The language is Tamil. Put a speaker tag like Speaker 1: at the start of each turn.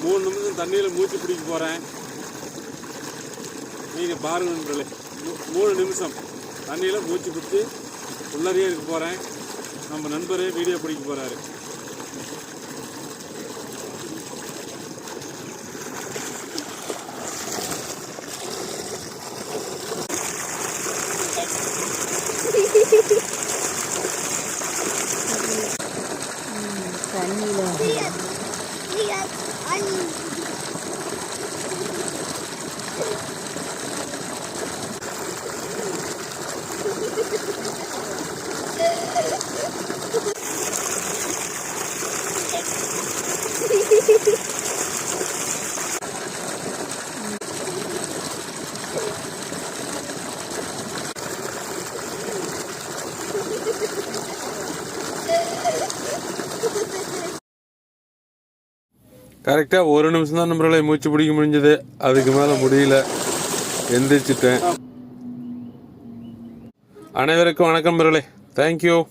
Speaker 1: மூணு நிமிஷம் தண்ணியில் மூச்சு பிடிக்க போகிறேன் நீங்கள் பாருங்க நண்பர்களே. மூ- மூணு நிமிஷம் தண்ணியில் மூச்சு பிடிச்சி உள்ளறையே இருக்க போகிறேன் நம்ம நண்பரே வீடியோ பிடிக்க போகிறாரு
Speaker 2: தண்ணியில். 아니.
Speaker 1: கரெக்டாக ஒரு நிமிஷம் தான் நம்மளால மூச்சு பிடிக்க முடிஞ்சது. அதுக்கு மேலே முடியல. எந்திரிச்சிட்டேன். அனைவருக்கும் வணக்கம் நண்பர்களே. தேங்க்யூ